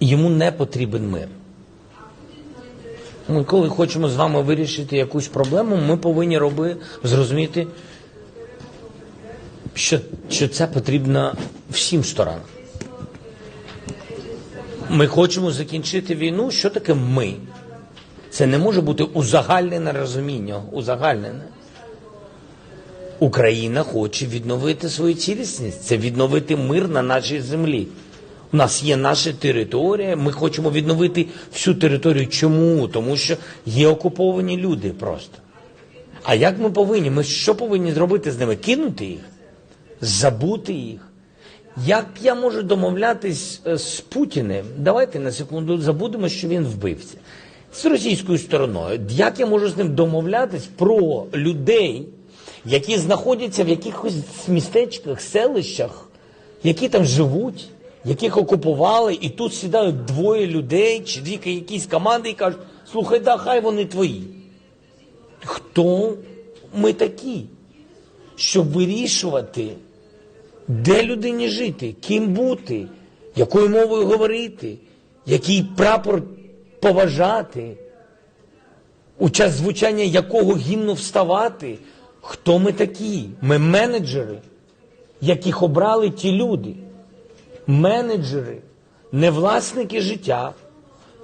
Йому не потрібен мир. Ми коли хочемо з вами вирішити якусь проблему, ми повинні роби, зрозуміти, що, що це потрібно всім сторонам. Ми хочемо закінчити війну. Що таке ми? Це не може бути узагальнене розуміння, узагальнене. Україна хоче відновити свою цілісність, це відновити мир на нашій землі. У нас є наша територія, ми хочемо відновити всю територію. Чому? Тому що є окуповані люди просто. А як ми повинні? Ми що повинні зробити з ними? Кинути їх? Забути їх? Як я можу домовлятись е, з Путіним? Давайте на секунду забудемо, що він вбивця. З російською стороною. Як я можу з ним домовлятись про людей, які знаходяться в якихось містечках, селищах, які там живуть, яких окупували, і тут сідають двоє людей чи дві якісь команди і кажуть, слухай, да, хай вони твої. Хто ми такі, щоб вирішувати, де людині жити, ким бути, якою мовою говорити, який прапор поважати, у час звучання якого гімну вставати. Хто ми такі? Ми менеджери, яких обрали ті люди. Менеджери, не власники життя,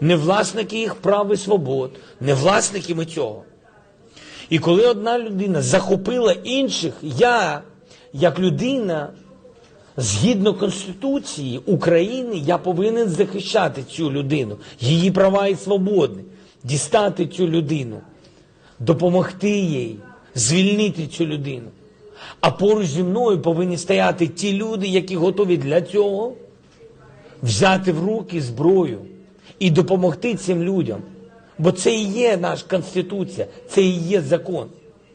не власники їх прав і свобод, не власники ми цього. І коли одна людина захопила інших, я, як людина, згідно Конституції України, я повинен захищати цю людину, її права і свободи, дістати цю людину, допомогти їй, звільнити цю людину. А поруч зі мною повинні стояти ті люди, які готові для цього взяти в руки зброю і допомогти цим людям. Бо це і є наша Конституція, це і є закон.